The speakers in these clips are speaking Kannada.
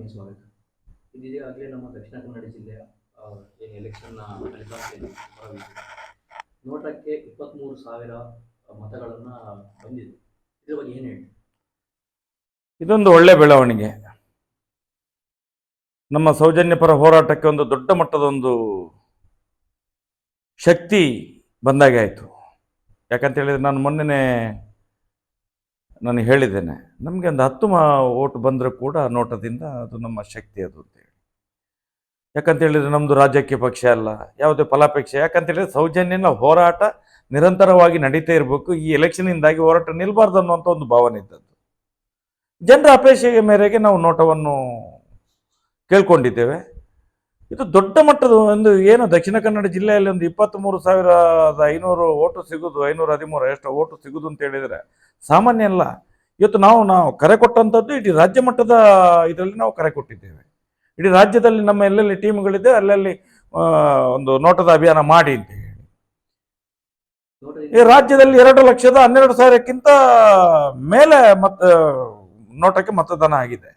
ಆತ್ಮೀಯ ಸ್ವಾಗತ. ಇದೀಗಾಗಲೇ ನಮ್ಮ ದಕ್ಷಿಣ ಕನ್ನಡ ಜಿಲ್ಲೆಯ ಏನು ಎಲೆಕ್ಷನ್ನ ಫಲಿತಾಂಶ. ನೋಟಕ್ಕೆ ಇಪ್ಪತ್ತ್ಮೂರು ಸಾವಿರ ಮತಗಳನ್ನು ಬಂದಿದೆ. ಇದ್ರ ಬಗ್ಗೆ ಏನು ಹೇಳಿ ಇದೊಂದು ಒಳ್ಳೆ ಬೆಳವಣಿಗೆ. ನಮ್ಮ ಸೌಜನ್ಯ ಪರ ಹೋರಾಟಕ್ಕೆ ಒಂದು ದೊಡ್ಡ ಮಟ್ಟದ ಒಂದು ಶಕ್ತಿ ಬಂದಾಗೆ ಆಯಿತು. ಯಾಕಂತ ಹೇಳಿದ್ರೆ ನಾನು ಮೊನ್ನೆನೇ ನಾನು ಹೇಳಿದ್ದೇನೆ. ನಮಗೆ ಒಂದು ಹತ್ತು ಮಾ ಓಟು ಬಂದರೂ ಕೂಡ ನೋಟದಿಂದ ಅದು ನಮ್ಮ ಶಕ್ತಿ ಅದು ಅಂತೇಳಿ ಯಾಕಂತ ಹೇಳಿದ್ರೆ ನಮ್ಮದು ರಾಜಕೀಯ ಪಕ್ಷ ಅಲ್ಲ, ಯಾವುದೇ ಫಲಾಪೇಕ್ಷೆ. ಯಾಕಂತ ಹೇಳಿದ್ರೆ ಸೌಜನ್ಯನ ಹೋರಾಟ ನಿರಂತರವಾಗಿ ನಡೀತಾ ಇರಬೇಕು. ಈ ಎಲೆಕ್ಷನಿಂದಾಗಿ ಹೋರಾಟ ನಿಲ್ಬಾರ್ದು ಅನ್ನುವಂಥ ಒಂದು ಭಾವನೆ ಇದ್ದದ್ದು. ಜನರ ಅಪೇಕ್ಷೆಯ ಮೇರೆಗೆ ನಾವು ನೋಟವನ್ನು ಕೇಳ್ಕೊಂಡಿದ್ದೇವೆ. ಇದು ದೊಡ್ಡ ಮಟ್ಟದ ಒಂದು ಏನು ದಕ್ಷಿಣ ಕನ್ನಡ ಜಿಲ್ಲೆಯಲ್ಲಿ ಒಂದು ಇಪ್ಪತ್ತ್ಮೂರು ಸಾವಿರದ ಐನೂರು ಓಟು ಸಿಗೋದು, ಐನೂರ ಹದಿಮೂರು ಎಷ್ಟು ಓಟು ಸಿಗೋದು ಅಂತ ಹೇಳಿದರೆ ಸಾಮಾನ್ಯ ಅಲ್ಲ. ಇವತ್ತು ನಾವು ನಾವು ಕರೆ ಕೊಟ್ಟಂಥದ್ದು ಇಡೀ ರಾಜ್ಯ ಮಟ್ಟದ ಇದರಲ್ಲಿ ನಾವು ಕರೆ ಕೊಟ್ಟಿದ್ದೇವೆ. ಇಡೀ ರಾಜ್ಯದಲ್ಲಿ ನಮ್ಮ ಎಲ್ಲೆಲ್ಲಿ ಟೀಮ್ಗಳಿದೆ ಅಲ್ಲಲ್ಲಿ ಒಂದು ನೋಟದ ಅಭಿಯಾನ ಮಾಡಿ ಅಂತ ಈ ರಾಜ್ಯದಲ್ಲಿ ಎರಡು ಲಕ್ಷದ ಹನ್ನೆರಡು ಸಾವಿರಕ್ಕಿಂತ ಮೇಲೆ ಮತ, ನೋಟಕ್ಕೆ ಮತದಾನ ಆಗಿದೆ.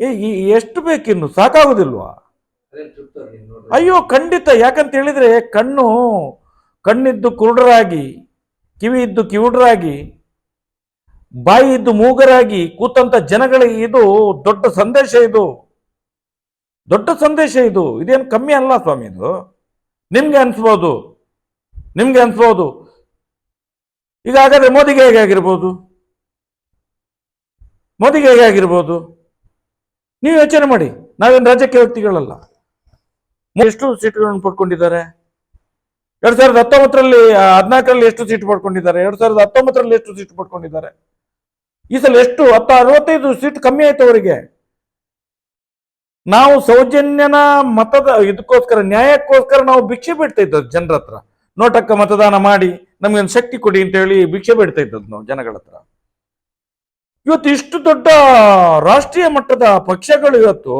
ಈ ಎಷ್ಟು ಬೇಕಿನ್ನು ಸಾಕಾಗುದಿಲ್ವಾ? ಅಯ್ಯೋ, ಖಂಡಿತ. ಯಾಕಂತ ಹೇಳಿದ್ರೆ ಕಣ್ಣು ಕಣ್ಣಿದ್ದು ಕುರುಡರಾಗಿ, ಕಿವಿ ಇದ್ದು ಕಿವುಡರಾಗಿ, ಬಾಯಿ ಇದ್ದು ಮೂಗರಾಗಿ, ಕೂತಂತ ಜನಗಳಿಗೆ ಇದು ದೊಡ್ಡ ಸಂದೇಶ ಇದು. ದೊಡ್ಡ ಸಂದೇಶ ಇದು. ಇದೇನು ಕಮ್ಮಿ ಅಲ್ಲ ಸ್ವಾಮಿ ಇದು. ನಿಮ್ಗೆ ಅನ್ಸ್ಬೋದು. ನಿಮ್ಗೆ ಅನ್ಸ್ಬೋದು. ಈಗ ಹಾಗಾದ್ರೆ ಮೋದಿಗೆ ಹೇಗೆ ಆಗಿರ್ಬೋದು? ಮೋದಿಗೆ ಹೇಗೆ ಆಗಿರ್ಬೋದು? ನೀವು ಯೋಚನೆ ಮಾಡಿ. ನಾವೇನು ರಾಜಕೀಯ ವ್ಯಕ್ತಿಗಳಲ್ಲ. ಎಷ್ಟು ಸೀಟ್ಗಳನ್ನು ಪಡ್ಕೊಂಡಿದ್ದಾರೆ? ಎರಡ್ ಸಾವಿರದ ಹತ್ತೊಂಬತ್ತರಲ್ಲಿ ಹದಿನಾಲ್ಕರಲ್ಲಿ ಎಷ್ಟು ಸೀಟ್ ಪಡ್ಕೊಂಡಿದ್ದಾರೆ? ಎರಡ್ ಸಾವಿರದ ಹತ್ತೊಂಬತ್ತರಲ್ಲಿ ಎಷ್ಟು ಸೀಟ್ ಪಡ್ಕೊಂಡಿದ್ದಾರೆ? ಈ ಸಲ ಎಷ್ಟು? ಹತ್ತು, ಅರವತ್ತೈದು ಸೀಟ್ ಕಮ್ಮಿ ಆಯ್ತು ಅವರಿಗೆ. ನಾವು ಸೌಜನ್ಯನ ಮತದ, ಇದಕ್ಕೋಸ್ಕರ, ನ್ಯಾಯಕ್ಕೋಸ್ಕರ ನಾವು ಭಿಕ್ಷೆ ಬಿಡ್ತಾ ಇದ್ದದ್ದು ಜನರ ಹತ್ರ. ನೋಟಕ್ಕ ಮತದಾನ ಮಾಡಿ ನಮ್ಗೆ ಒಂದು ಶಕ್ತಿ ಕೊಡಿ ಅಂತ ಹೇಳಿ ಭಿಕ್ಷೆ ಬಿಡ್ತಾ ಇದ್ದದ್ದು ನಾವು ಜನಗಳ ಹತ್ರ. ಇವತ್ತು ಇಷ್ಟು ದೊಡ್ಡ ರಾಷ್ಟ್ರೀಯ ಮಟ್ಟದ ಪಕ್ಷಗಳು ಇವತ್ತು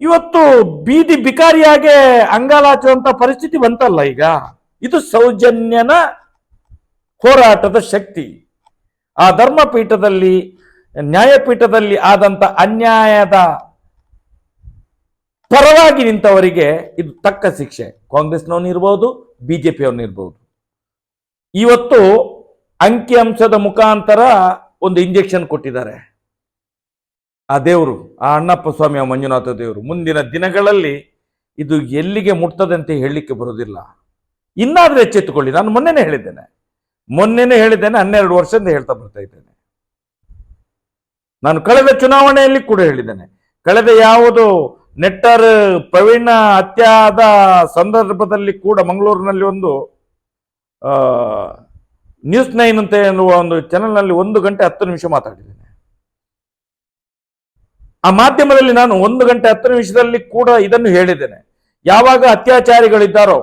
ಇವತ್ತು ಬೀದಿ ಬಿಕಾರಿಯಾಗೆ ಅಂಗಾಲಾಚುವಂತ ಪರಿಸ್ಥಿತಿ ಬಂತಲ್ಲ ಈಗ. ಇದು ಸೌಜನ್ಯನ ಹೋರಾಟದ ಶಕ್ತಿ. ಆ ಧರ್ಮಪೀಠದಲ್ಲಿ, ನ್ಯಾಯಪೀಠದಲ್ಲಿ ಆದಂತ ಅನ್ಯಾಯದ ಪರವಾಗಿ ನಿಂತವರಿಗೆ ಇದು ತಕ್ಕ ಶಿಕ್ಷೆ. ಕಾಂಗ್ರೆಸ್ನವನು ಇರ್ಬೋದು, ಬಿಜೆಪಿಯವನು ಇರ್ಬೋದು. ಇವತ್ತು ಅಂಕಿಅಂಶದ ಮುಖಾಂತರ ಒಂದು ಇಂಜೆಕ್ಷನ್ ಕೊಟ್ಟಿದ್ದಾರೆ. ಆ ದೇವರು, ಆ ಅಣ್ಣಪ್ಪ ಸ್ವಾಮಿ ಆ ಮಂಜುನಾಥ ದೇವರು, ಮುಂದಿನ ದಿನಗಳಲ್ಲಿ ಇದು ಎಲ್ಲಿಗೆ ಮುಟ್ತದೆ ಅಂತ ಹೇಳಲಿಕ್ಕೆ ಬರೋದಿಲ್ಲ ಇನ್ನಾದ್ರೂ ಎಚ್ಚೆತ್ತುಕೊಳ್ಳಿ. ನಾನು ಮೊನ್ನೆನೇ ಹೇಳಿದ್ದೇನೆ. ಮೊನ್ನೆನೇ ಹೇಳಿದ್ದೇನೆ, ಹನ್ನೆರಡು ವರ್ಷದಿಂದ ಹೇಳ್ತಾ ಬರ್ತಾ ಇದ್ದೇನೆ. ನಾನು ಕಳೆದ ಚುನಾವಣೆಯಲ್ಲಿ ಕೂಡ ಹೇಳಿದ್ದೇನೆ. ಕಳೆದ ಯಾವುದು ನೆಟ್ಟರ್ ಪ್ರವೀಣ ಅತ್ಯಾದ ಸಂದರ್ಭದಲ್ಲಿ ಕೂಡ ಮಂಗಳೂರಿನಲ್ಲಿ ಒಂದು ನ್ಯೂಸ್ ನೈನ್ ಅಂತ ಎನ್ನುವ ಒಂದು ಚಾನಲ್ನಲ್ಲಿ ಒಂದು ಗಂಟೆ ಹತ್ತು ನಿಮಿಷ ಮಾತಾಡಿದ್ದೇನೆ. ಆ ಮಾಧ್ಯಮದಲ್ಲಿ ನಾನು ಒಂದು ಗಂಟೆ ಹತ್ತು ನಿಮಿಷದಲ್ಲಿ ಕೂಡ ಇದನ್ನು ಹೇಳಿದ್ದೇನೆ. ಯಾವಾಗ ಅತ್ಯಾಚಾರಿಗಳಿದ್ದಾರೋ,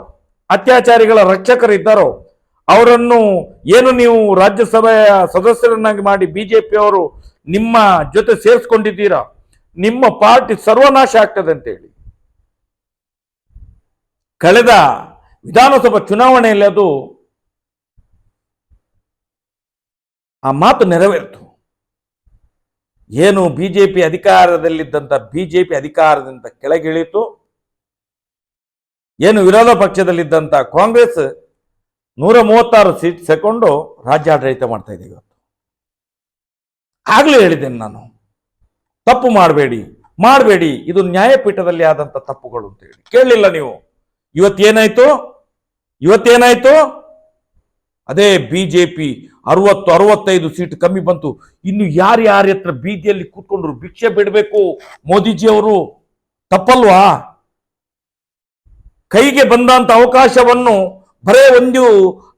ಅತ್ಯಾಚಾರಿಗಳ ರಕ್ಷಕರಿದ್ದಾರೋ, ಅವರನ್ನು ಏನು ನೀವು ರಾಜ್ಯಸಭೆಯ ಸದಸ್ಯರನ್ನಾಗಿ ಮಾಡಿ ಬಿಜೆಪಿಯವರು ನಿಮ್ಮ ಜೊತೆ ಸೇರಿಸ್ಕೊಂಡಿದ್ದೀರಾ? ನಿಮ್ಮ ಪಾರ್ಟಿ ಸರ್ವನಾಶ ಆಗ್ತದೆ ಅಂತ ಹೇಳಿ ಕಳೆದ ವಿಧಾನಸಭಾ ಚುನಾವಣೆಯಲ್ಲಿ ಅದು ಆ ಮಾತು ನೆರವೇರಿತು. ಏನು ಬಿ ಜೆ ಪಿ ಅಧಿಕಾರದಲ್ಲಿದ್ದಂಥ ಬಿಜೆಪಿ ಅಧಿಕಾರದಿಂದ ಕೆಳಗಿಳಿತು, ಏನು ವಿರೋಧ ಪಕ್ಷದಲ್ಲಿದ್ದಂಥ ಕಾಂಗ್ರೆಸ್ ನೂರ ಮೂವತ್ತಾರು ಸೀಟ್ ಸೆಕೊಂಡು ರಾಜ್ಯಾಡಳಿತ ಮಾಡ್ತಾ ಇದೆ ಇವತ್ತು. ಆಗ್ಲೇ ಹೇಳಿದ್ದೇನೆ ನಾನು, ತಪ್ಪು ಮಾಡಬೇಡಿ ಮಾಡಬೇಡಿ, ಇದು ನ್ಯಾಯಪೀಠದಲ್ಲಿ ಆದಂತ ತಪ್ಪುಗಳು ಅಂತ ಹೇಳಿ. ಕೇಳಲಿಲ್ಲ ನೀವು, ಇವತ್ತೇನಾಯ್ತು ಇವತ್ತೇನಾಯ್ತು? ಅದೇ ಬಿಜೆಪಿ ಅರವತ್ತು, ಅರವತ್ತೈದು ಸೀಟ್ ಕಮ್ಮಿ ಬಂತು. ಇನ್ನು ಯಾರು ಯಾರ ಹತ್ರ ಬೀದಿಯಲ್ಲಿ ಕೂತ್ಕೊಂಡ್ರು ಭಿಕ್ಷೆ ಬಿಡಬೇಕು? ಮೋದಿಜಿ ಅವರು ತಪ್ಪಲ್ವಾ? ಕೈಗೆ ಬಂದಂತ ಅವಕಾಶವನ್ನು ಬರೇ ಒಂದು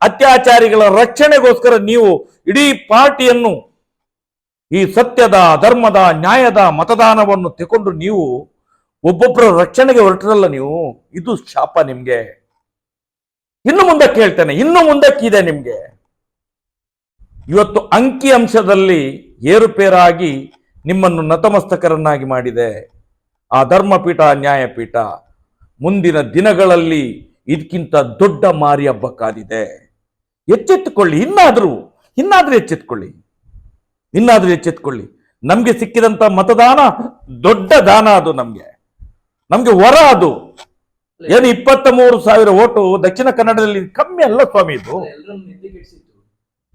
ಅತ್ಯಾಚಾರಿಗಳ ರಕ್ಷಣೆಗೋಸ್ಕರ ನೀವು ಇಡೀ ಪಾರ್ಟಿಯನ್ನು ಈ ಸತ್ಯದ, ಧರ್ಮದ, ನ್ಯಾಯದ ಮತದಾನವನ್ನು ತಗೊಂಡು ನೀವು ಒಬ್ಬೊಬ್ಬರ ರಕ್ಷಣೆಗೆ ಹೊರಟರಲ್ಲ ನೀವು? ಇದು ಶಾಪ ನಿಮ್ಗೆ. ಇನ್ನು ಮುಂದಕ್ಕೆ ಹೇಳ್ತೇನೆ, ಇನ್ನು ಮುಂದಕ್ಕಿದೆ ನಿಮ್ಗೆ. ಇವತ್ತು ಅಂಕಿ ಅಂಶದಲ್ಲಿ ಏರುಪೇರಾಗಿ ನಿಮ್ಮನ್ನು ನತಮಸ್ತಕರನ್ನಾಗಿ ಮಾಡಿದೆ. ಆ ಧರ್ಮಪೀಠ ನ್ಯಾಯಪೀಠ ಮುಂದಿನ ದಿನಗಳಲ್ಲಿ ಇದಕ್ಕಿಂತ ದೊಡ್ಡ ಮಾರಿ ಹಬ್ಬ ಕಾದಿದೆ. ಎಚ್ಚೆತ್ತುಕೊಳ್ಳಿ ಇನ್ನಾದರೂ ಇನ್ನಾದರೂ ಎಚ್ಚೆತ್ತುಕೊಳ್ಳಿ. ಇನ್ನಾದರೂ ಎಚ್ಚೆತ್ತುಕೊಳ್ಳಿ. ನಮಗೆ ಸಿಕ್ಕಿದಂಥ ಮತದಾನ ದೊಡ್ಡ ದಾನ ಅದು ನಮಗೆ. ನಮಗೆ ವರ ಅದು. ಏನು ಇಪ್ಪತ್ತ ಮೂರು ಸಾವಿರ ಓಟು ದಕ್ಷಿಣ ಕನ್ನಡದಲ್ಲಿ ಕಮ್ಮಿ ಅಲ್ಲ ಸ್ವಾಮಿ ಇದು.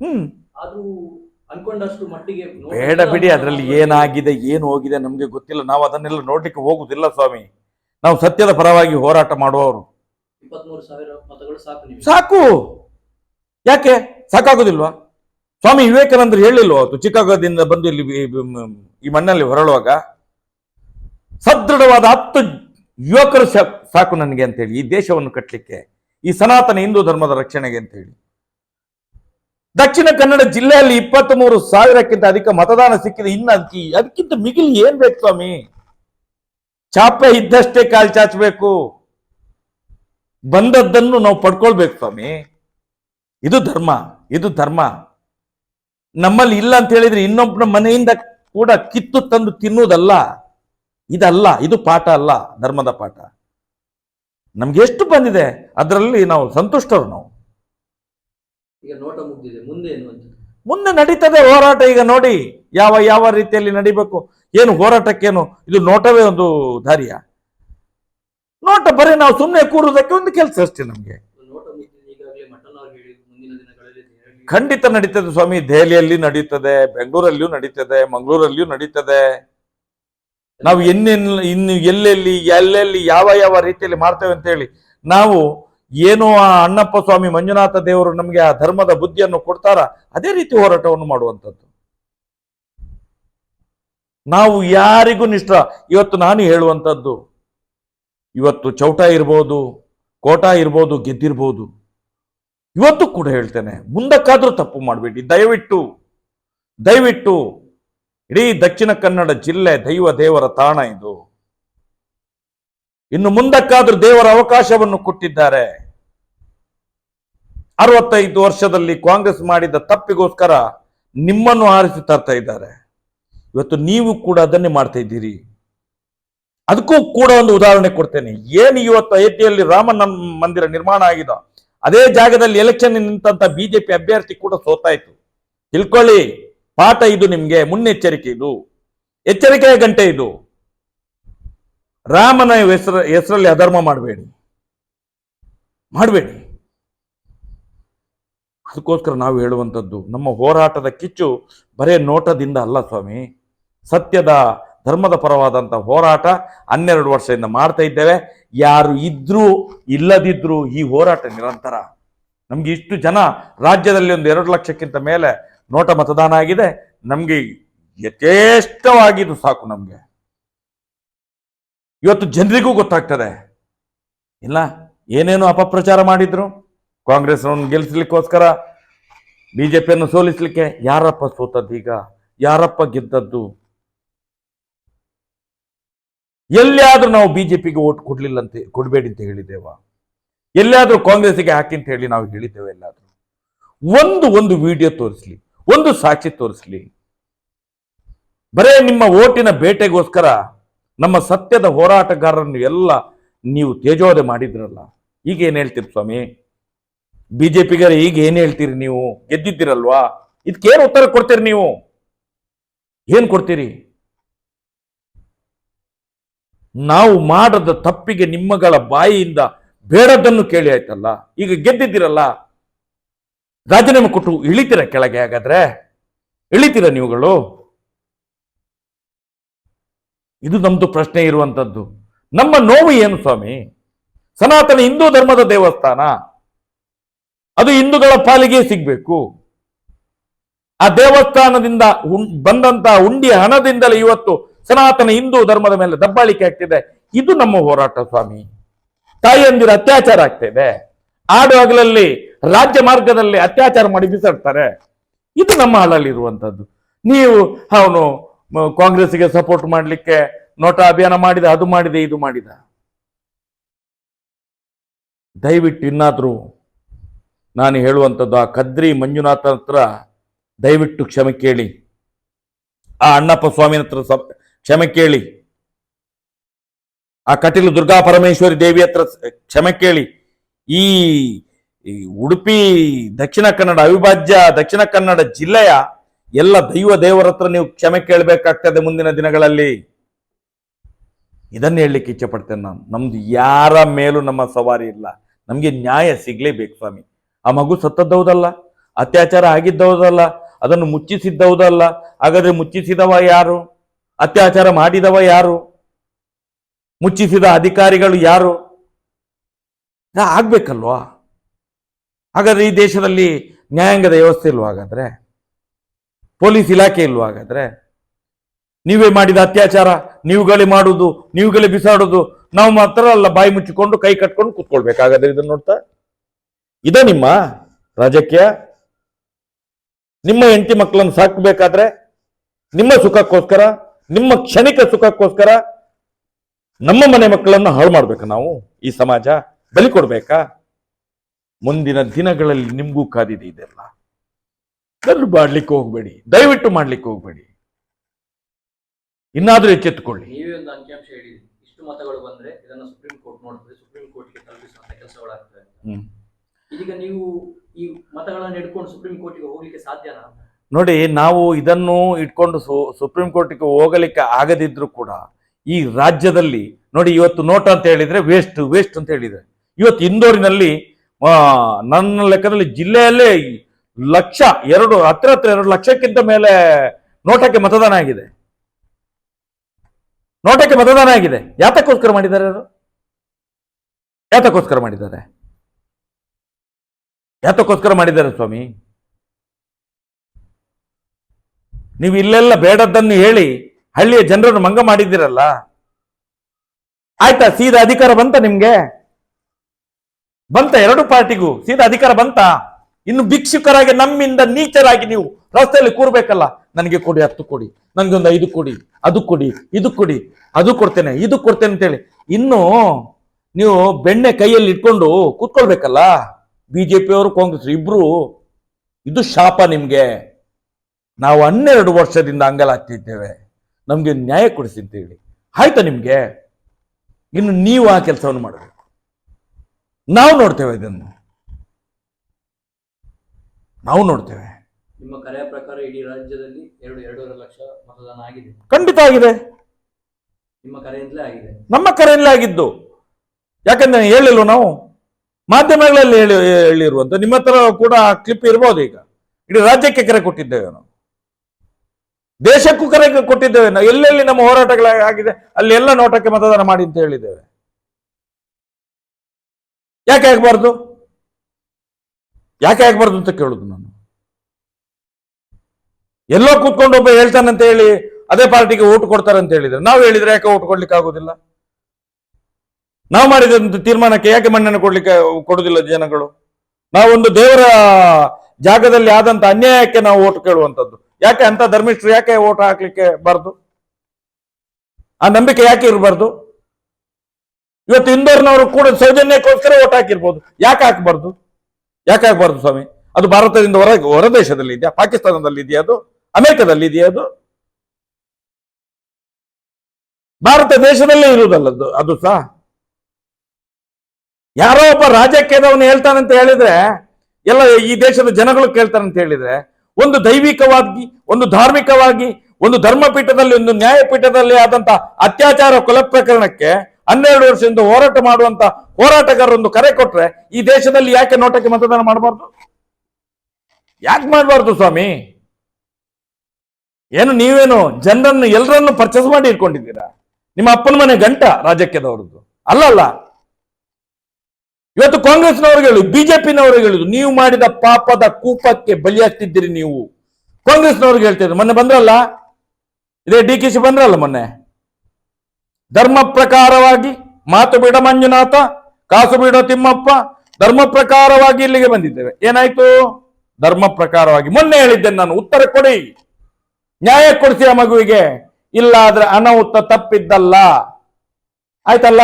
ಹ್ಮ್. ಆದ್ರೂ ಅನ್ಕೊಂಡಷ್ಟು ಮಟ್ಟಿಗೆ ಬೇಡ ಬಿಡಿ ಅದರಲ್ಲಿ ಏನಾಗಿದೆ ಏನು ಹೋಗಿದೆ ನಮ್ಗೆ ಗೊತ್ತಿಲ್ಲ. ನಾವು ಅದನ್ನೆಲ್ಲ ನೋಡ್ಲಿಕ್ಕೆ ಹೋಗುದಿಲ್ಲ ಸ್ವಾಮಿ. ನಾವು ಸತ್ಯದ ಪರವಾಗಿ ಹೋರಾಟ ಮಾಡುವವರು. ಇಪ್ಪತ್ಮೂರು ಸಾವಿರ ಮತಗಳು ಸಾಕು ನಿಮಗೆ. ಸಾಕು! ಯಾಕೆ? ಸಾಕಾಗೋದಿಲ್ವಾ? ಸ್ವಾಮಿ ವಿವೇಕಾನಂದರು ಹೇಳಿಲ್ವ ಅವತ್ತು ಚಿಕಾಗೋದಿಂದ ಬಂದು ಇಲ್ಲಿ ಈ- ಮಣ್ಣಲ್ಲಿ ಹೊರಳುವಾಗ ಸದೃಢವಾದ ಹತ್ತು ಯುವಕರು ಸಾ- ಸಾಕು ನನಗೆ ಅಂತೇಳಿ ಈ ದೇಶವನ್ನು ಕಟ್ಟಲಿಕ್ಕೆ ಈ ಸನಾತನ ಹಿಂದೂ ಧರ್ಮದ ರಕ್ಷಣೆಗೆ ಅಂತೇಳಿ. ದಕ್ಷಿಣ ಕನ್ನಡ ಜಿಲ್ಲೆಯಲ್ಲಿ ಇಪ್ಪತ್ತ್ ಮೂರು ಸಾವಿರಕ್ಕಿಂತ ಅಧಿಕ ಮತದಾನ ಸಿಕ್ಕಿದೆ. ಇನ್ನು ಅದಕ್ಕೆ ಅದಕ್ಕಿಂತ ಮಿಗಿಲು ಏನ್ ಬೇಕು ಸ್ವಾಮಿ? ಚಾಪೆ ಇದ್ದಷ್ಟೇ ಕಾಲ್ ಚಾಚಬೇಕು. ಬಂದದ್ದನ್ನು ನಾವು ಪಡ್ಕೊಳ್ಬೇಕು ಸ್ವಾಮಿ. ಇದು ಧರ್ಮ ಇದು ಧರ್ಮ. ನಮ್ಮಲ್ಲಿ ಇಲ್ಲ ಅಂತ ಹೇಳಿದ್ರೆ ಇನ್ನೊಬ್ಬನ ಮನೆಯಿಂದ ಕೂಡ ಕಿತ್ತು ತಂದು ತಿನ್ನುವುದಲ್ಲ. ಇದಲ್ಲ, ಇದು ಪಾಠ ಅಲ್ಲ, ಧರ್ಮದ ಪಾಠ. ನಮ್ಗೆ ಎಷ್ಟು ಬಂದಿದೆ? ಅದರಲ್ಲಿ ನಾವು ಸಂತುಷ್ಟರು ನಾವು. ಈಗ ನೋಟ ಮುಗ್ದಿದೆ ಮುಂದೆ ಏನು ಅಂತ ಮುಂದೆ ನಡೀತದೆ ಹೋರಾಟ ಈಗ ನೋಡಿ ಯಾವ ಯಾವ ರೀತಿಯಲ್ಲಿ ನಡಿಬೇಕು ಏನು ಹೋರಾಟಕ್ಕೇನು ಇದು ನೋಟವೇ ಒಂದು ದಾರಿಯ. ನೋಟ ಬರೀ ನಾವು ಸುಮ್ಮನೆ ಕೂರೋದಕ್ಕೆ ಒಂದು ಕೆಲಸ ಅಷ್ಟೇ ನಮ್ಗೆ. ಖಂಡಿತ ನಡೀತದೆ ಸ್ವಾಮಿ ದೆಹಲಿಯಲ್ಲಿ ನಡೀತದೆ ಬೆಂಗಳೂರಲ್ಲಿಯೂ ನಡೀತದೆ ಮಂಗಳೂರಲ್ಲಿಯೂ ನಡೀತದೆ. ನಾವು ಎನ್ನೆಲ್ಲಿ ಇನ್ನು ಎಲ್ಲೆಲ್ಲಿ ಎಲ್ಲೆಲ್ಲಿ ಯಾವ ಯಾವ ರೀತಿಯಲ್ಲಿ ಮಾಡ್ತೇವೆ ಅಂತ ಹೇಳಿ ನಾವು ಏನು ಆ ಅಣ್ಣಪ್ಪ ಸ್ವಾಮಿ ಮಂಜುನಾಥ ದೇವರು ನಮಗೆ ಆ ಧರ್ಮದ ಬುದ್ಧಿಯನ್ನು ಕೊಡ್ತಾರ? ಅದೇ ರೀತಿ ಹೋರಾಟವನ್ನು ಮಾಡುವಂಥದ್ದು. ನಾವು ಯಾರಿಗೂ ನಿಷ್ಠ. ಇವತ್ತು ನಾನು ಹೇಳುವಂಥದ್ದು, ಇವತ್ತು ಚೌಟ ಇರ್ಬೋದು, ಕೋಟ ಇರ್ಬೋದು, ಗೆದ್ದಿರ್ಬೋದು. ಇವತ್ತು ಕೂಡ ಹೇಳ್ತೇನೆ, ಮುಂದಕ್ಕಾದ್ರೂ ತಪ್ಪು ಮಾಡಬೇಡಿ. ದಯವಿಟ್ಟು ದಯವಿಟ್ಟು ಇಡೀ ದಕ್ಷಿಣ ಕನ್ನಡ ಜಿಲ್ಲೆ ದೈವ ದೇವರ ತಾಣ ಇದು. ಇನ್ನು ಮುಂದಕ್ಕಾದ್ರೂ ದೇವರ ಅವಕಾಶವನ್ನು ಕೊಟ್ಟಿದ್ದಾರೆ. ಅರವತ್ತೈದು ವರ್ಷದಲ್ಲಿ ಕಾಂಗ್ರೆಸ್ ಮಾಡಿದ ತಪ್ಪಿಗೋಸ್ಕರ ನಿಮ್ಮನ್ನು ಆರಿಸಿ ತರ್ತಾ ಇದ್ದಾರೆ. ಇವತ್ತು ನೀವು ಕೂಡ ಅದನ್ನೇ ಮಾಡ್ತಾ ಇದ್ದೀರಿ. ಅದಕ್ಕೂ ಕೂಡ ಒಂದು ಉದಾಹರಣೆ ಕೊಡ್ತೇನೆ. ಏನು ಇವತ್ತು ಅಯೋಧ್ಯೆಯಲ್ಲಿ ರಾಮನ ಮಂದಿರ ನಿರ್ಮಾಣ ಆಗಿದೆ? ಅದೇ ಜಾಗದಲ್ಲಿ ಎಲೆಕ್ಷನ್ ನಿಂತಂತ ಬಿಜೆಪಿ ಅಭ್ಯರ್ಥಿ ಕೂಡ ಸೋತಾಯಿತು ತಿಳ್ಕೊಳ್ಳಿ, ಪಾಠ ಇದು ನಿಮ್ಗೆ, ಮುನ್ನೆಚ್ಚರಿಕೆ ಇದು. ಎಚ್ಚರಿಕೆಯ ಗಂಟೆ ಇದು. ರಾಮನ ಹೆಸರ ಹೆಸರಲ್ಲಿ ಅಧರ್ಮ ಮಾಡಬೇಡಿ. ಮಾಡಬೇಡಿ. ಅದಕ್ಕೋಸ್ಕರ ನಾವು ಹೇಳುವಂಥದ್ದು, ನಮ್ಮ ಹೋರಾಟದ ಕಿಚ್ಚು ಬರೇ ನೋಟದಿಂದ ಅಲ್ಲ ಸ್ವಾಮಿ. ಸತ್ಯದ ಧರ್ಮದ ಪರವಾದಂಥ ಹೋರಾಟ ಹನ್ನೆರಡು ವರ್ಷದಿಂದ ಮಾಡ್ತಾ ಇದ್ದೇವೆ. ಯಾರು ಇದ್ರೂ ಇಲ್ಲದಿದ್ರೂ ಈ ಹೋರಾಟ ನಿರಂತರ. ನಮಗೆ ಇಷ್ಟು ಜನ ರಾಜ್ಯದಲ್ಲಿ ಒಂದು ಎರಡು ಲಕ್ಷಕ್ಕಿಂತ ಮೇಲೆ ನೋಟ ಮತದಾನ ಆಗಿದೆ. ನಮಗೆ ಯಥೇಷ್ಟವಾಗಿದ್ದು ಸಾಕು ನಮ್ಗೆ. ಇವತ್ತು ಜನರಿಗೂ ಗೊತ್ತಾಗ್ತದೆ. ಇಲ್ಲ, ಏನೇನು ಅಪಪ್ರಚಾರ ಮಾಡಿದ್ರು? ಕಾಂಗ್ರೆಸ್ ಗೆಲ್ಲಿಸ್ಲಿಕ್ಕೋಸ್ಕರ ಬಿಜೆಪಿಯನ್ನು ಸೋಲಿಸ್ಲಿಕ್ಕೆ ಯಾರಪ್ಪ ಸೋತದ್ದು ಈಗ? ಯಾರಪ್ಪ ಗೆದ್ದದ್ದು? ಎಲ್ಲಿಯಾದ್ರೂ ನಾವು ಬಿಜೆಪಿಗೆ ಓಟ್ ಕೊಡ್ಲಿಲ್ಲ ಅಂತ ಕೊಡಬೇಡಿ ಅಂತ ಹೇಳಿದ್ದೇವ. ಎಲ್ಲಿಯಾದ್ರೂ ಕಾಂಗ್ರೆಸ್ಗೆ ಹಾಕಿ ಅಂತ ಹೇಳಿ ನಾವು ಹೇಳಿದ್ದೇವೆ ಎಲ್ಲಾದ್ರೂ. ಒಂದು ಒಂದು ವಿಡಿಯೋ ತೋರಿಸ್ಲಿ, ಒಂದು ಸಾಕ್ಷಿ ತೋರಿಸ್ಲಿ. ಬರೇ ನಿಮ್ಮ ಓಟಿನ ಬೇಟೆಗೋಸ್ಕರ ನಮ್ಮ ಸತ್ಯದ ಹೋರಾಟಗಾರರನ್ನು ಎಲ್ಲ ನೀವು ತೇಜೋದೆ ಮಾಡಿದ್ರಲ್ಲ, ಈಗ ಏನು ಹೇಳ್ತೀರಿ ಸ್ವಾಮಿ? ಬಿಜೆಪಿಗರ ಈಗ ಏನು ಹೇಳ್ತೀರಿ ನೀವು? ಗೆದ್ದಿದ್ದೀರಲ್ವಾ? ಇದಕ್ಕೇನು ಉತ್ತರ ಕೊಡ್ತೀರಿ ನೀವು? ಏನು ಕೊಡ್ತೀರಿ? ನಾವು ಮಾಡದ ತಪ್ಪಿಗೆ ನಿಮ್ಮಗಳ ಬಾಯಿಯಿಂದ ಬೇಡದನ್ನು ಕೇಳಿ ಆಯ್ತಲ್ಲ, ಈಗ ಗೆದ್ದಿದ್ದೀರಲ್ಲ. ರಾಜೀನಾಮೆ ಕೊಟ್ಟು ಇಳಿತೀರ ಕೆಳಗೆ ಹಾಗಾದ್ರೆ? ಇಳಿತೀರ ನೀವುಗಳು? ಇದು ನಮ್ಮದು ಪ್ರಶ್ನೆ ಇರುವಂತದ್ದು. ನಮ್ಮ ನೋವು ಏನು ಸ್ವಾಮಿ? ಸನಾತನ ಹಿಂದೂ ಧರ್ಮದ ದೇವಸ್ಥಾನ. ಅದು ಹಿಂದೂಗಳ ಪಾಲಿಗೆ ಸಿಗಬೇಕು. ಆ ದೇವಸ್ಥಾನದಿಂದ ಉಂ- ಬಂದಂತ ಉಂಡಿಯ ಹಣದಿಂದಲೇ ಇವತ್ತು ಸನಾತನ ಹಿಂದೂ ಧರ್ಮದ ಮೇಲೆ ದಬ್ಬಾಳಿಕೆ ಆಗ್ತಿದೆ. ಇದು ನಮ್ಮ ಹೋರಾಟ ಸ್ವಾಮಿ. ತಾಯಿಯಂದಿರ ಅತ್ಯಾಚಾರ ಆಗ್ತಿದೆ. ಆಡು ಹಗಲಲ್ಲಿ ರಾಜ್ಯ ಮಾರ್ಗದಲ್ಲಿ ಅತ್ಯಾಚಾರ ಮಾಡಿ ಬಿಸಾಡ್ತಾರೆ. ಇದು ನಮ್ಮ ಹಾಲಲ್ಲಿ ಇರುವಂತದ್ದು. ನೀವು, ಅವನು ಕಾಂಗ್ರೆಸ್ಗೆ ಸಪೋರ್ಟ್ ಮಾಡಲಿಕ್ಕೆ ನೋಟಾ ಅಭಿಯಾನ ಮಾಡಿದ, ಅದು ಮಾಡಿದೆ, ಇದು ಮಾಡಿದ. ದಯವಿಟ್ಟು ಇನ್ನಾದರೂ ನಾನು ಹೇಳುವಂಥದ್ದು, ಆ ಕದ್ರಿ ಮಂಜುನಾಥ ಹತ್ರ ದಯವಿಟ್ಟು ಕ್ಷಮೆ ಕೇಳಿ. ಆ ಅಣ್ಣಪ್ಪ ಸ್ವಾಮಿನ ಹತ್ರ ಕ್ಷಮೆ ಕೇಳಿ. ಆ ಕಟೀಲು ದುರ್ಗಾ ಪರಮೇಶ್ವರಿ ದೇವಿ ಹತ್ರ ಕ್ಷಮೆ ಕೇಳಿ. ಈ ಉಡುಪಿ ದಕ್ಷಿಣ ಕನ್ನಡ, ಅವಿಭಾಜ್ಯ ದಕ್ಷಿಣ ಕನ್ನಡ ಜಿಲ್ಲೆಯ ಎಲ್ಲ ದೈವ ದೇವರ ಹತ್ರ ನೀವು ಕ್ಷಮೆ ಕೇಳಬೇಕಾಗ್ತದೆ ಮುಂದಿನ ದಿನಗಳಲ್ಲಿ. ಇದನ್ನು ಹೇಳಲಿಕ್ಕೆ ಇಚ್ಛೆ ಪಡ್ತೇನೆ ನಾನು. ನಮ್ದು ಯಾರ ಮೇಲೂ ನಮ್ಮ ಸವಾರಿ ಇಲ್ಲ. ನಮಗೆ ನ್ಯಾಯ ಸಿಗ್ಲೇಬೇಕು ಸ್ವಾಮಿ. ಆ ಮಗು ಸತ್ತದ್ದೌದಲ್ಲ? ಅತ್ಯಾಚಾರ ಆಗಿದ್ದವುದಲ್ಲ ಅದನ್ನು ಮುಚ್ಚಿಸಿದ್ದವುದಲ್ಲ ಹಾಗಾದ್ರೆ ಮುಚ್ಚಿಸಿದವ ಯಾರು? ಅತ್ಯಾಚಾರ ಮಾಡಿದವ ಯಾರು? ಮುಚ್ಚಿಸಿದ ಅಧಿಕಾರಿಗಳು ಯಾರು? ಆಗ್ಬೇಕಲ್ವಾ? ಹಾಗಾದ್ರೆ ಈ ದೇಶದಲ್ಲಿ ನ್ಯಾಯಾಂಗದ ವ್ಯವಸ್ಥೆ ಇಲ್ವಾ ಹಾಗಾದ್ರೆ? ಪೊಲೀಸ್ ಇಲಾಖೆ ಇಲ್ವ ಹಾಗಾದ್ರೆ? ನೀವೇ ಮಾಡಿದ ಅತ್ಯಾಚಾರ, ನೀವುಗಳೇ ಮಾಡುದು, ನೀವುಗಳೇ ಬಿಸಾಡುದು, ನಾವು ಮಾತ್ರ ಅಲ್ಲ ಬಾಯಿ ಮುಚ್ಚಿಕೊಂಡು ಕೈ ಕಟ್ಕೊಂಡು ಕೂತ್ಕೊಳ್ಬೇಕಾಗಾದ್ರೆ ಇದನ್ನ ನೋಡ್ತಾ? ಇದ ನಿಮ್ಮ ರಾಜಕೀಯ? ನಿಮ್ಮ ಹೆಂಡತಿ ಮಕ್ಕಳನ್ನು ಸಾಕಬೇಕಾದ್ರೆ ನಿಮ್ಮ ಸುಖಕ್ಕೋಸ್ಕರ, ನಿಮ್ಮ ಕ್ಷಣಿಕ ಸುಖಕ್ಕೋಸ್ಕರ ನಮ್ಮ ಮನೆ ಮಕ್ಕಳನ್ನು ಹಾಳು ಮಾಡ್ಬೇಕು ನಾವು ಈ ಸಮಾಜ, ಬಲಿ ಕೊಡ್ಬೇಕಾ? ಮುಂದಿನ ದಿನಗಳಲ್ಲಿ ನಿಮಗೂ ಕಾದಿದೆ ಇದೆಲ್ಲ. ಕಲ್ಲು ಮಾಡ್ಲಿಕ್ಕೆ ಹೋಗ್ಬೇಡಿ ದಯವಿಟ್ಟು ಮಾಡ್ಲಿಕ್ಕೆ ಹೋಗ್ಬೇಡಿ ಇನ್ನಾದ್ರೂ ಎಚ್ಚೆತ್ತುಕೊಳ್ಳಿ ನೀವೇ ಒಂದು ಅಂಕಿಅಂಶ ಹೇಳಿದ್ರಿ ಇಷ್ಟು ಮತಗಳು ಬಂದ್ರೆ ಇದನ್ನ ಸುಪ್ರೀಂ ಕೋರ್ಟ್ ನೋಡ್ತದೆ ಸುಪ್ರೀಂ ಕೋರ್ಟ್ಗೆ ತಲುಪಿಸುವಂತ ಕೆಲಸಗಳಾಗ್ತವೆ ಅಂತ. ಹ್ಮ್. ಇದೀಗ ನೀವು ಈ ಮತಗಳನ್ನ ಹಿಡ್ಕೊಂಡು ಸುಪ್ರೀಂ ಕೋರ್ಟ್ಗೆ ಹೋಗ್ಲಿಕ್ಕೆ ಸಾಧ್ಯನಾ ಅಂತ? ನೋಡಿ ನಾವು ಇದನ್ನು ಇಟ್ಕೊಂಡು ಸುಪ್ರೀಂ ಕೋರ್ಟ್ಗೆ ಹೋಗಲಿಕ್ಕೆ ಆಗದಿದ್ರು ಕೂಡ ಈ ರಾಜ್ಯದಲ್ಲಿ ನೋಡಿ ಇವತ್ತು ನೋಟ್ ಅಂತ ಹೇಳಿದ್ರೆ ವೇಸ್ಟ್ ವೇಸ್ಟ್ ಅಂತ ಹೇಳಿದ್ರೆ ಇವತ್ತು ಇಂದೋರಿನಲ್ಲಿ ನನ್ನ ಲೆಕ್ಕದಲ್ಲಿ ಜಿಲ್ಲೆಯಲ್ಲೇ ಲಕ್ಷ, ಎರಡು, ಹತ್ರ ಹತ್ರ ಎರಡು ಲಕ್ಷಕ್ಕಿಂತ ಮೇಲೆ ನೋಟಕ್ಕೆ ಮತದಾನ ಆಗಿದೆ. ನೋಟಕ್ಕೆ ಮತದಾನ ಆಗಿದೆ. ಯಾತಕ್ಕೋಸ್ಕರ ಮಾಡಿದ್ದಾರೆ ಅವರು? ಯಾತಕ್ಕೋಸ್ಕರ ಮಾಡಿದ್ದಾರೆ? ಯಾತಕ್ಕೋಸ್ಕರ ಮಾಡಿದ್ದಾರೆ ಸ್ವಾಮಿ? ನೀವು ಇಲ್ಲೆಲ್ಲ ಬೇಡದ್ದನ್ನು ಹೇಳಿ ಹಳ್ಳಿಯ ಜನರನ್ನು ಮಂಗ ಮಾಡಿದ್ದೀರಲ್ಲ? ಆಯ್ತಾ, ಸೀದಾ ಅಧಿಕಾರ ಬಂತ ನಿಮ್ಗೆ? ಬಂತ ಎರಡು ಪಾರ್ಟಿಗೂ? ಸೀದಾ ಅಧಿಕಾರ ಬಂತ? ಇನ್ನು ಭಿಕ್ಷುಕರಾಗಿ ನಮ್ಮಿಂದ ನೀಚರಾಗಿ ನೀವು ರಸ್ತೆಯಲ್ಲಿ ಕೂರ್ಬೇಕಲ್ಲ, ನನಗೆ ಕೊಡಿ, ಹತ್ತು ಕೊಡಿ, ನನಗೆ ಒಂದು ಐದು ಕೊಡಿ, ಅದು ಕೊಡಿ, ಇದು ಕೊಡಿ, ಅದು ಕೊಡ್ತೇನೆ, ಇದು ಕೊಡ್ತೇನೆ ಅಂತೇಳಿ ಇನ್ನು ನೀವು ಬೆಣ್ಣೆ ಕೈಯಲ್ಲಿ ಇಟ್ಕೊಂಡು ಕೂತ್ಕೊಳ್ಬೇಕಲ್ಲ, ಬಿಜೆಪಿಯವರು, ಕಾಂಗ್ರೆಸ್ ಇಬ್ರು, ಇದು ಶಾಪ ನಿಮಗೆ. ನಾವು ಹನ್ನೆರಡು ವರ್ಷದಿಂದ ಅಂಗಲಾಗ್ತಿದ್ದೇವೆ, ನಮಗೆ ನ್ಯಾಯ ಕೊಡಿಸಿ ಅಂತ ಹೇಳಿ. ಆಯ್ತಾ ನಿಮಗೆ? ಇನ್ನು ನೀವು ಆ ಕೆಲಸವನ್ನು ಮಾಡಬೇಕು. ನಾವು ನೋಡ್ತೇವೆ ಇದನ್ನು. ನಾವು ನೋಡ್ತೇವೆ. ನಿಮ್ಮ ಕರೆಯ ಪ್ರಕಾರ ಇಡೀ ರಾಜ್ಯದಲ್ಲಿ ಎರಡು ಎರಡೂವರೆ ಲಕ್ಷ ಮತದಾನ ಆಗಿದೆ. ಖಂಡಿತ ಆಗಿದೆ. ನಿಮ್ಮ ಕರೆಯಿಂದಲೇ ಆಗಿದೆ. ನಮ್ಮ ಕರೆಯಲ್ಲೇ ಆಗಿದ್ದು. ಯಾಕಂದ್ರೆ ಹೇಳಿಲ್ವ ನಾವು? ಮಾಧ್ಯಮಗಳಲ್ಲಿ ಹೇಳಿ ಹೇಳಿರುವಂತ ನಿಮ್ಮ ಹತ್ರ ಕೂಡ ಕ್ಲಿಪ್ ಇರ್ಬೋದು ಈಗ. ಇಡೀ ರಾಜ್ಯಕ್ಕೆ ಕರೆ ಕೊಟ್ಟಿದ್ದೇವೆ ನಾವು. ದೇಶಕ್ಕೂ ಕರೆ ಕೊಟ್ಟಿದ್ದೇವೆ ನಾವು. ಎಲ್ಲೆಲ್ಲಿ ನಮ್ಮ ಹೋರಾಟಗಳಾಗಿದೆ ಅಲ್ಲಿ ಎಲ್ಲ ನೋಟಕ್ಕೆ ಮತದಾನ ಮಾಡಿ ಅಂತ ಹೇಳಿದ್ದೇವೆ. ಯಾಕೆ ಆಗ್ಬಾರ್ದು? ಯಾಕೆ ಆಗಬಾರ್ದು ಅಂತ ಕೇಳುದು ನಾನು? ಎಲ್ಲೋ ಕೂತ್ಕೊಂಡು ಒಬ್ಬ ಹೇಳ್ತಾನಂತ ಹೇಳಿ ಅದೇ ಪಾರ್ಟಿಗೆ ಓಟ್ ಕೊಡ್ತಾರೆ ಅಂತ ಹೇಳಿದ್ರೆ ನಾವು ಹೇಳಿದ್ರೆ ಯಾಕೆ ಓಟ್ ಕೊಡ್ಲಿಕ್ಕೆ ಆಗೋದಿಲ್ಲ? ನಾವು ಮಾಡಿದಂತ ತೀರ್ಮಾನಕ್ಕೆ ಯಾಕೆ ಮಣ್ಣನ್ನು ಕೊಡ್ಲಿಕ್ಕೆ ಕೊಡುದಿಲ್ಲ ಜನಗಳು? ನಾವೊಂದು ದೇವರ ಜಾಗದಲ್ಲಿ ಆದಂತ ಅನ್ಯಾಯಕ್ಕೆ ನಾವು ಓಟ್ ಕೇಳುವಂಥದ್ದು ಯಾಕೆ ಅಂತ ಧರ್ಮಿಷ್ಠರು ಯಾಕೆ ಓಟ್ ಹಾಕ್ಲಿಕ್ಕೆ ಬಾರ್ದು? ಆ ನಂಬಿಕೆ ಯಾಕೆ ಇರಬಾರ್ದು? ಇವತ್ತು ಇಂದೋರ್ನವರು ಕೂಡ ಸೌಜನ್ಯಕ್ಕೋಸ್ಕರ ಓಟ್ ಹಾಕಿರ್ಬೋದು. ಯಾಕೆ ಹಾಕಬಾರ್ದು? ಯಾಕೆ ಸ್ವಾಮಿ? ಅದು ಭಾರತದಿಂದ ಹೊರ ಹೊರ ದೇಶದಲ್ಲಿ ಇದೆಯಾ ಪಾಕಿಸ್ತಾನದಲ್ಲಿ ಇದೆಯಾ ಅದು? ಅಮೆರಿಕದಲ್ಲಿ ಇದೆಯಾ ಅದು? ಭಾರತ ದೇಶದಲ್ಲೇ ಇರುವುದಲ್ಲ ಅದು ಸಹ. ಯಾರೋ ಒಬ್ಬ ರಾಜಕೀಯದವನು ಹೇಳ್ತಾನಂತ ಹೇಳಿದ್ರೆ, ಎಲ್ಲ ಈ ದೇಶದ ಜನಗಳು ಕೇಳ್ತಾರಂತ ಹೇಳಿದ್ರೆ, ಒಂದು ದೈವಿಕವಾಗಿ, ಒಂದು ಧಾರ್ಮಿಕವಾಗಿ, ಒಂದು ಧರ್ಮಪೀಠದಲ್ಲಿ, ಒಂದು ನ್ಯಾಯಪೀಠದಲ್ಲಿ ಆದಂತ ಅತ್ಯಾಚಾರ ಕೊಲೆ ಪ್ರಕರಣಕ್ಕೆ ಹನ್ನೆರಡು ವರ್ಷದಿಂದ ಹೋರಾಟ ಮಾಡುವಂತ ಹೋರಾಟಗಾರರೊಂದು ಕರೆ ಕೊಟ್ರೆ ಈ ದೇಶದಲ್ಲಿ ಯಾಕೆ ನೋಟಕ್ಕೆ ಮತದಾನ ಮಾಡಬಾರ್ದು? ಯಾಕೆ ಮಾಡಬಾರ್ದು ಸ್ವಾಮಿ? ಏನು ನೀವೇನು ಜನರನ್ನು ಎಲ್ಲರನ್ನು ಪರ್ಚೇಸ್ ಮಾಡಿ ಇಟ್ಕೊಂಡಿದ್ದೀರಾ? ನಿಮ್ಮ ಅಪ್ಪನ ಮನೆ ಗಂಟ ರಾಜಕೀಯದವರದ್ದು. ಅಲ್ಲಲ್ಲ ಇವತ್ತು ಕಾಂಗ್ರೆಸ್ನವ್ರಿಗೆ ಹೇಳುದು ಬಿಜೆಪಿನವ್ರಿಗೆ ಹೇಳುದು, ನೀವು ಮಾಡಿದ ಪಾಪದ ಕೂಪಕ್ಕೆ ಬಲಿಯಾಗ್ತಿದ್ದೀರಿ ನೀವು. ಕಾಂಗ್ರೆಸ್ನವ್ರಿಗೆ ಹೇಳ್ತಿದ್ರು, ಮೊನ್ನೆ ಬಂದ್ರಲ್ಲ? ಇದೇ ಡಿ ಕೆ ಸಿ ಬಂದ್ರಲ್ಲ ಮೊನ್ನೆ? ಧರ್ಮ ಪ್ರಕಾರವಾಗಿ, ಮಾತು ಬಿಡ ಮಂಜುನಾಥ, ಕಾಸು ಬಿಡ ತಿಮ್ಮಪ್ಪ, ಧರ್ಮ ಪ್ರಕಾರವಾಗಿ ಇಲ್ಲಿಗೆ ಬಂದಿದ್ದೇವೆ. ಏನಾಯ್ತು? ಧರ್ಮ ಪ್ರಕಾರವಾಗಿ. ಮೊನ್ನೆ ಹೇಳಿದ್ದೇನೆ ನಾನು, ಉತ್ತರ ಕೊಡಿ. ನ್ಯಾಯ ಕೊಡಿಸಿ ಆ ಮಗುವಿಗೆ. ಇಲ್ಲ ಆದ್ರೆ ಅನಾಹುತ ತಪ್ಪಿದ್ದಲ್ಲ. ಆಯ್ತಲ್ಲ?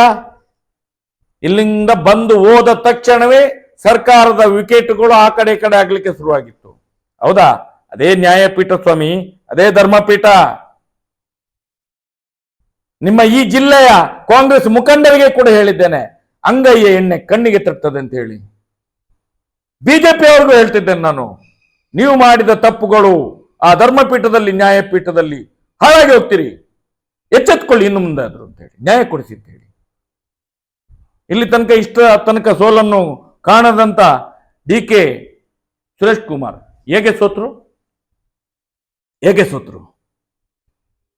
ಇಲ್ಲಿಂದ ಬಂದು ಹೋದ ತಕ್ಷಣವೇ ಸರ್ಕಾರದ ವಿಕೆಟ್ಗಳು ಆ ಕಡೆ ಕಡೆ ಆಗ್ಲಿಕ್ಕೆ ಶುರುವಾಗಿತ್ತು. ಹೌದಾ? ಅದೇ ನ್ಯಾಯಪೀಠ ಸ್ವಾಮಿ, ಅದೇ ಧರ್ಮಪೀಠ. ನಿಮ್ಮ ಈ ಜಿಲ್ಲೆಯ ಕಾಂಗ್ರೆಸ್ ಮುಖಂಡರಿಗೆ ಕೂಡ ಹೇಳಿದ್ದೇನೆ ಅಂಗಯ್ಯ ಎಣ್ಣೆ ಕಣ್ಣಿಗೆ ತರ್ತದೆ ಅಂತ ಹೇಳಿ. ಬಿಜೆಪಿ ಅವ್ರಿಗೂ ಹೇಳ್ತಿದ್ದೇನೆ ನಾನು, ನೀವು ಮಾಡಿದ ತಪ್ಪುಗಳು ಆ ಧರ್ಮಪೀಠದಲ್ಲಿ, ನ್ಯಾಯಪೀಠದಲ್ಲಿ ಹಾಳಾಗಿ ಹೋಗ್ತೀರಿ. ಎಚ್ಚೆತ್ಕೊಳ್ಳಿ ಇನ್ನು ಮುಂದೆ ಆದ್ರು ಅಂತ ಹೇಳಿ, ನ್ಯಾಯ ಕೊಡಿಸಿ ಅಂತ ಹೇಳಿ. ಇಲ್ಲಿ ತನಕ ಇಷ್ಟ ತನಕ ಸೋಲನ್ನು ಕಾಣದಂತ ಡಿ ಕೆ ಸುರೇಶ್ ಕುಮಾರ್, ಹೇಗೆ ಸೋತ್ರು? ಹೇಗೆ ಸೋತ್ರು?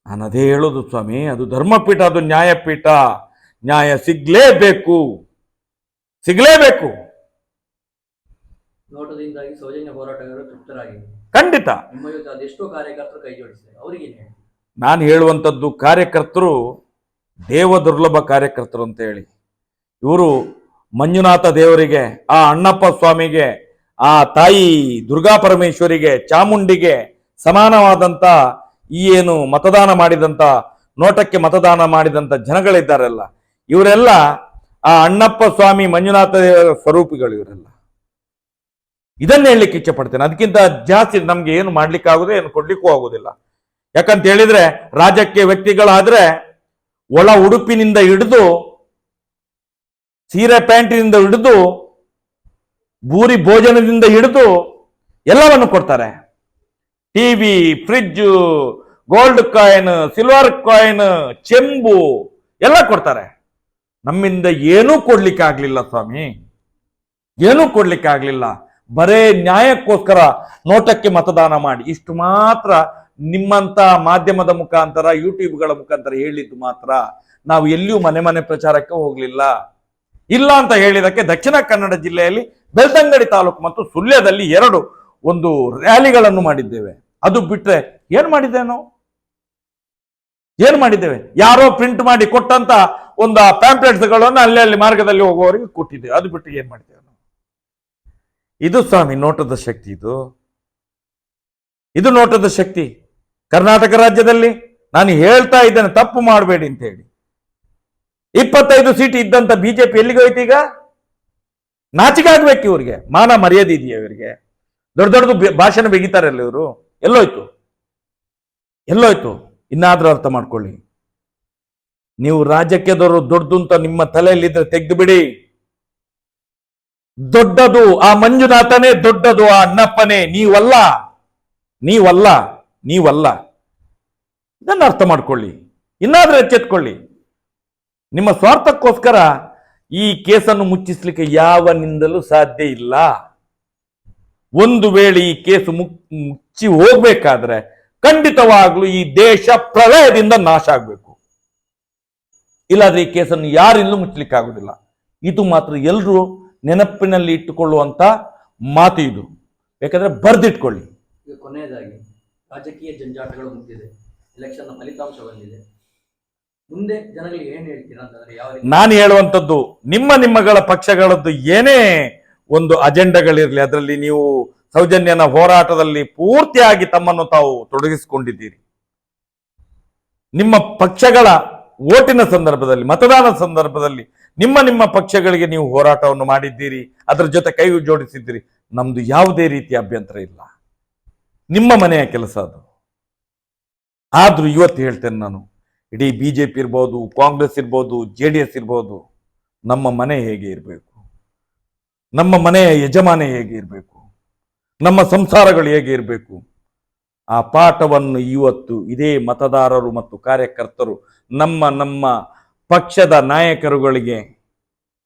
ನಾನು ಅದೇ ಹೇಳೋದು ಸ್ವಾಮಿ ಅದು ಧರ್ಮಪೀಠ ಅದು ನ್ಯಾಯಪೀಠ. ನ್ಯಾಯ ಸಿಗ್ಲೇಬೇಕು. ಸಿಗ್ಲೇಬೇಕು. ನೋಟದಿಂದಾಗಿ ಸೌಜನ್ಯ ಹೋರಾಟಗಾರರು ತೃಪ್ತರಾಗಿ ಖಂಡಿತ. ನಿಮ್ಮ ಜೊತೆ ಅದೆಷ್ಟೋ ಕಾರ್ಯಕರ್ತರು ಕೈ ಜೋಡಿಸಿದ್ದಾರೆ ಅವರಿಗೆ ನಾನು ಹೇಳುವಂಥದ್ದು ಕಾರ್ಯಕರ್ತರು ದೇವ ದುರ್ಲಭ ಕಾರ್ಯಕರ್ತರು ಅಂತ ಹೇಳಿ. ಇವರು ಮಂಜುನಾಥ ದೇವರಿಗೆ ಆ ಅಣ್ಣಪ್ಪ ಸ್ವಾಮಿಗೆ ಆ ತಾಯಿ ದುರ್ಗಾ ಪರಮೇಶ್ವರಿಗೆ ಚಾಮುಂಡಿಗೆ ಸಮಾನವಾದಂಥ ಈ ಏನು ಮತದಾನ ಮಾಡಿದಂಥ ನೋಟಕ್ಕೆ ಮತದಾನ ಮಾಡಿದಂಥ ಜನಗಳಿದ್ದಾರೆಲ್ಲ, ಇವರೆಲ್ಲ ಆ ಅಣ್ಣಪ್ಪ ಸ್ವಾಮಿ ಮಂಜುನಾಥ ದೇವರ ಸ್ವರೂಪಿಗಳು ಇವರೆಲ್ಲ. ಇದನ್ನ ಹೇಳಲಿಕ್ಕೆ ಇಚ್ಛೆ ಪಡ್ತೇನೆ. ಅದಕ್ಕಿಂತ ಜಾಸ್ತಿ ನಮ್ಗೆ ಏನು ಮಾಡ್ಲಿಕ್ಕೆ ಏನು ಕೊಡ್ಲಿಕ್ಕೂ ಆಗುದಿಲ್ಲ. ಯಾಕಂತ ಹೇಳಿದ್ರೆ, ರಾಜಕೀಯ ವ್ಯಕ್ತಿಗಳಾದ್ರೆ ಒಳ ಉಡುಪಿನಿಂದ ಹಿಡಿದು, ಸೀರೆ ಪ್ಯಾಂಟಿನಿಂದ ಹಿಡಿದು, ಬೂರಿ ಭೋಜನದಿಂದ ಹಿಡಿದು ಎಲ್ಲವನ್ನು ಕೊಡ್ತಾರೆ. TV fridge gold coin silver coin ಚೆಂಬು ಎಲ್ಲ ಕೊಡ್ತಾರೆ. ನಮ್ಮಿಂದ ಏನೂ ಕೊಡ್ಲಿಕ್ಕೆ ಆಗ್ಲಿಲ್ಲ ಸ್ವಾಮಿ. ಏನೂ ಕೊಡ್ಲಿಕ್ಕೆ ಆಗ್ಲಿಲ್ಲ ಬರೇ ನ್ಯಾಯಕ್ಕೋಸ್ಕರ ನೋಟಕ್ಕೆ ಮತದಾನ ಮಾಡಿ. ಇಷ್ಟು ಮಾತ್ರ ನಿಮ್ಮಂತ ಮಾಧ್ಯಮದ ಮುಖಾಂತರ ಯೂಟ್ಯೂಬ್ಗಳ ಮುಖಾಂತರ ಹೇಳಿದ್ದು ಮಾತ್ರ. ನಾವು ಎಲ್ಲಿಯೂ ಮನೆ ಮನೆ ಪ್ರಚಾರಕ್ಕೆ ಹೋಗ್ಲಿಲ್ಲ. ಇಲ್ಲ ಅಂತ ಹೇಳಿದಕ್ಕೆ ದಕ್ಷಿಣ ಕನ್ನಡ ಜಿಲ್ಲೆಯಲ್ಲಿ ಬೆಳ್ತಂಗಡಿ ತಾಲೂಕು ಮತ್ತು ಸುಳ್ಯದಲ್ಲಿ ಎರಡು ಒಂದು ರ್ಯಾಲಿಗಳನ್ನು ಮಾಡಿದ್ದೇವೆ. ಅದು ಬಿಟ್ರೆ ಏನ್ ಮಾಡಿದ್ದೇವೆ ನಾವು? ಏನ್ ಮಾಡಿದ್ದೇವೆ? ಯಾರೋ ಪ್ರಿಂಟ್ ಮಾಡಿ ಕೊಟ್ಟಂತ ಒಂದು ಪ್ಯಾಂಪ್ಲೆಟ್ಸ್ಗಳನ್ನು ಅಲ್ಲಿ ಅಲ್ಲಿ ಮಾರ್ಗದಲ್ಲಿ ಹೋಗುವವರಿಗೆ ಕೊಟ್ಟಿದ್ದೇವೆ ಅದು ಬಿಟ್ಟು ಏನ್ ಮಾಡಿದ್ದೇವೆ ನಾವು? ಇದು ಸ್ವಾಮಿ, ನೋಟದ ಶಕ್ತಿ ಇದು. ಇದು ನೋಟದ ಶಕ್ತಿ. ಕರ್ನಾಟಕ ರಾಜ್ಯದಲ್ಲಿ ನಾನು ಹೇಳ್ತಾ ಇದ್ದೇನೆ, ತಪ್ಪು ಮಾಡಬೇಡಿ ಅಂತ ಹೇಳಿ. ಇಪ್ಪತ್ತೈದು ಸೀಟ್ ಇದ್ದಂತ ಬಿಜೆಪಿ ಎಲ್ಲಿಗೆ ಹೋಯ್ತು ಈಗ? ನಾಚಿಕೆ ಆಗ್ಬೇಕು ಇವರಿಗೆ. ಮಾನ ಮರ್ಯಾದೆ ಇದೆಯಾ ಇವರಿಗೆ? ದೊಡ್ಡ ದೊಡ್ಡದು ಭಾಷಣ ಬೆಗಿತಾರಲ್ಲ ಇವರು. ಎಲ್ಲೋಯ್ತು? ಎಲ್ಲೋಯ್ತು? ಇನ್ನಾದ್ರೂ ಅರ್ಥ ಮಾಡ್ಕೊಳ್ಳಿ. ನೀವು ರಾಜಕೀಯದವರು ದೊಡ್ಡದು ಅಂತ ನಿಮ್ಮ ತಲೆಯಲ್ಲಿದ್ರೆ ತೆಗೆದು ಬಿಡಿ ದೊಡ್ಡದು ಆ ಮಂಜುನಾಥನೇ, ದೊಡ್ಡದು ಆ ಅಣ್ಣಪ್ಪನೇ. ನೀವಲ್ಲ. ನೀವಲ್ಲ. ನೀವಲ್ಲ. ಇದನ್ನು ಅರ್ಥ ಮಾಡ್ಕೊಳ್ಳಿ. ಇನ್ನಾದ್ರೂ ಎಚ್ಚೆತ್ಕೊಳ್ಳಿ. ನಿಮ್ಮ ಸ್ವಾರ್ಥಕ್ಕೋಸ್ಕರ ಈ ಕೇಸನ್ನು ಮುಚ್ಚಿಸ್ಲಿಕ್ಕೆ ಯಾವನಿಂದಲೂ ಸಾಧ್ಯ ಇಲ್ಲ. ಒಂದು ವೇಳೆ ಈ ಕೇಸು ಮುಕ್ ಮುಚ್ಚಿ ಹೋಗ್ಬೇಕಾದ್ರೆ ಖಂಡಿತವಾಗ್ಲೂ ಈ ದೇಶ ಪ್ರಳಯದಿಂದ ನಾಶ ಆಗ್ಬೇಕು. ಇಲ್ಲಾದ್ರೆ ಈ ಕೇಸನ್ನು ಯಾರಿಂದಲೂ ಮುಚ್ಚಲಿಕ್ಕೆ ಆಗುದಿಲ್ಲ ಇದು ಮಾತ್ರ ಎಲ್ಲರೂ ನೆನಪಿನಲ್ಲಿ ಇಟ್ಟುಕೊಳ್ಳುವಂತ ಮಾತು ಇದು. ಯಾಕಂದ್ರೆ ಬರ್ದಿಟ್ಕೊಳ್ಳಿ. ಕೊನೆಯದಾಗಿ ರಾಜಕೀಯ ಜಂಜಾಟಗಳು ಮುಗಿದಿದೆ ಎಲೆಕ್ಷನ್ ಫಲಿತಾಂಶ ಬಂದಿದೆ. ಮುಂದೆ ಜನಗಳಿಗೆ ಏನ್ ಹೇಳ್ತೀರಾ ನಾನು ಹೇಳುವಂಥದ್ದು ನಿಮ್ಮ ನಿಮ್ಮಗಳ ಪಕ್ಷಗಳದ್ದು ಏನೇ ಒಂದು ಅಜೆಂಡಗಳಿರಲಿ, ಅದರಲ್ಲಿ ನೀವು ಸೌಜನ್ಯನ ಹೋರಾಟದಲ್ಲಿ ಪೂರ್ತಿಯಾಗಿ ತಮ್ಮನ್ನು ತಾವು ತೊಡಗಿಸಿಕೊಂಡಿದ್ದೀರಿ. ನಿಮ್ಮ ಪಕ್ಷಗಳ ಓಟಿನ ಸಂದರ್ಭದಲ್ಲಿ, ಮತದಾನದ ಸಂದರ್ಭದಲ್ಲಿ ನಿಮ್ಮ ನಿಮ್ಮ ಪಕ್ಷಗಳಿಗೆ ನೀವು ಹೋರಾಟವನ್ನು ಮಾಡಿದ್ದೀರಿ, ಅದರ ಜೊತೆ ಕೈ ಜೋಡಿಸಿದ್ದೀರಿ, ನಮ್ದು ಯಾವುದೇ ರೀತಿಯ ಅಭ್ಯಂತರ ಇಲ್ಲ. ನಿಮ್ಮ ಮನೆಯ ಕೆಲಸ ಅದು. ಆದ್ರೂ ಇವತ್ತು ಹೇಳ್ತೇನೆ ನಾನು, ಇಡೀ ಬಿ ಜೆ ಇರ್ಬೋದು, ಕಾಂಗ್ರೆಸ್ ಇರ್ಬೋದು, ಜೆ ಡಿ ಇರ್ಬೋದು, ನಮ್ಮ ಮನೆ ಹೇಗೆ ಇರಬೇಕು? ನಮ್ಮ ಮನೆಯ ಯಜಮಾನ ಹೇಗೆ ಇರಬೇಕು ನಮ್ಮ ಸಂಸಾರಗಳು ಹೇಗೆ ಇರಬೇಕು ಆ ಪಾಠವನ್ನು ಇವತ್ತು ಇದೇ ಮತದಾರರು ಮತ್ತು ಕಾರ್ಯಕರ್ತರು ನಮ್ಮ ನಮ್ಮ ಪಕ್ಷದ ನಾಯಕರುಗಳಿಗೆ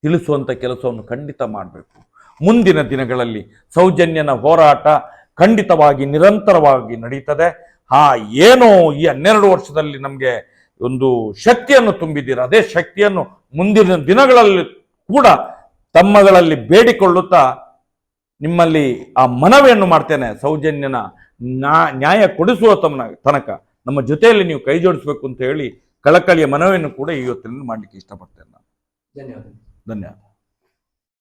ತಿಳಿಸುವಂಥ ಕೆಲಸವನ್ನು ಖಂಡಿತ ಮಾಡಬೇಕು. ಮುಂದಿನ ದಿನಗಳಲ್ಲಿ ಸೌಜನ್ಯನ ಹೋರಾಟ ಖಂಡಿತವಾಗಿ ನಿರಂತರವಾಗಿ ನಡೀತದೆ. ಆ ಏನೋ ಈ ಹನ್ನೆರಡು ವರ್ಷದಲ್ಲಿ ನಮಗೆ ಒಂದು ಶಕ್ತಿಯನ್ನು ತುಂಬಿದ್ದೀರ. ಅದೇ ಶಕ್ತಿಯನ್ನು ಮುಂದಿನ ದಿನಗಳಲ್ಲಿ ಕೂಡ ತಮ್ಮಗಳಲ್ಲಿ ಬೇಡಿಕೊಳ್ಳುತ್ತಾ ನಿಮ್ಮಲ್ಲಿ ಆ ಮನವಿಯನ್ನು ಮಾಡ್ತೇನೆ. ಸೌಜನ್ಯನ ನ್ಯಾಯ ಕೊಡಿಸುವ ತಮ್ಮನ ತನಕ. ನಮ್ಮ ಜೊತೆಯಲ್ಲಿ ನೀವು ಕೈ ಜೋಡಿಸಬೇಕು ಅಂತ ಹೇಳಿ ಕಳಕಳಿಯ ಮನವಿಯನ್ನು ಕೂಡ ಇವತ್ತಿನ ಮಾಡಲಿಕ್ಕೆ ಇಷ್ಟಪಡ್ತೇನೆ ನಾನು. ಧನ್ಯವಾದ ಧನ್ಯವಾದ.